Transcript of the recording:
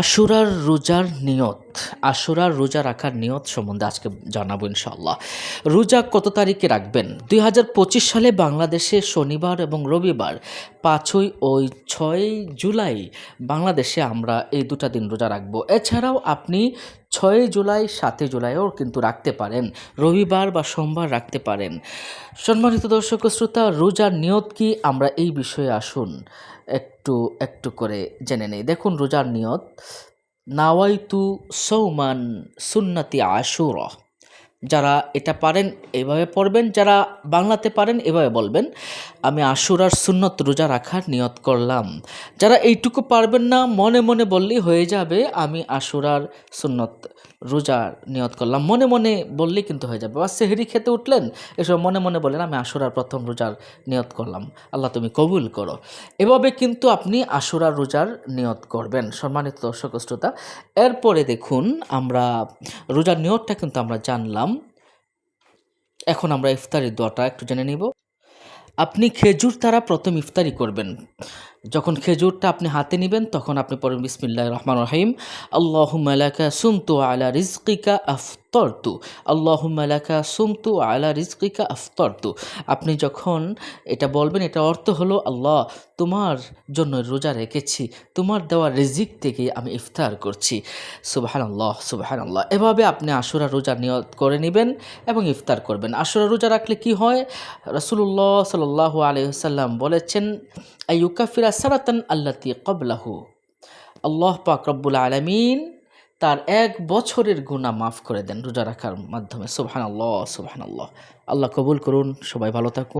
আশুরার রোজার নিয়ত, আশুরার রোজা রাখার নিয়ত সম্বন্ধে আজকে জানাব ইনশাল্লাহ রোজা কত তারিখে রাখবেন? দুই হাজার পঁচিশ সালে বাংলাদেশে শনিবার এবং রবিবার পাঁচই ও ছয় জুলাই বাংলাদেশে আমরা এই দুটা দিন রোজা রাখব। এছাড়াও আপনি ছয় জুলাই, সাতই জুলাইও কিন্তু রাখতে পারেন। রবিবার বা সোমবার রাখতে পারেন। সম্মানিত দর্শক শ্রোতা, রোজার নিয়ত কি? আমরা এই বিষয়ে আসুন। একটু একটু করে জেনে নেই। দেখুন রোজার নিয়ত, নাওয়াইতু সৌমান সুন্নতি আশুর। যারা এটা পারেন, এভাবে পড়বেন, যারা বাংলাতে পারেন, এভাবে বলবেন, আমি আশুরার সুন্নত রোজা রাখার নিয়ত করলাম। যারা এইটুকু পারবেন না, মনে মনে বললেই হয়ে যাবে, আমি আশুরার সুন্নত রোজার নিয়ত করলাম। মনে মনে বললেই কিন্তু হয়ে যাবে। বা সেহরি খেতে উঠলেন, এসব মনে মনে বললেন আমি আশুরার প্রথম রোজার নিয়ত করলাম। আল্লাহ তুমি কবুল করো। এভাবে কিন্তু আপনি আশুরার রোজার নিয়ত করবেন। সম্মানিত দর্শক, শ্রোতা, এরপরে দেখুন, আমরা রোজার নিয়তটা কিন্তু আমরা জানলাম। এখন আমরা ইফতারির দোয়াটা একটু জেনে নিব। আপনি খেজুর তারা প্রথম ইফতারি করবেন। যখন খেজুরটা আপনি হাতে নেবেন, তখন আপনি পড়েন বিসমিল্লাহ রহমান রহিম। আল্লাহ মালাকা সুমতু আলা রিজকিকা আফতরতু। আল্লাহ মালাকা সুমতু আলা রিজকিকা আফতরতু। আপনি যখন এটা বলবেন, এটা অর্থ হলো, আল্লাহ, তোমার জন্য রোজা রেখেছি, তোমার দেওয়া রিজিক থেকে আমি ইফতার করছি। সুবাহান আল্লাহ সুবাহান আল্লাহ এভাবে আপনি আশুরা রোজা নিয়ত করে নেবেন এবং ইফতার করবেন। আশুরা রোজা রাখলে কি হয়? রসুল্লাহ সাল্লাহ আলহিহাল্লাম বলেছেন আইউকাফিরা সারাতান আল্লাতি কবলাহু। আল্লাহ পাক রব্বুল আলমিন তার এক বছরের গুণা মাফ করে দেন রোজা রাখার মাধ্যমে। সুবহান আল্লাহ সুবহান আল্লাহ আল্লাহ কবুল করুন, সবাই ভালো থাকুন।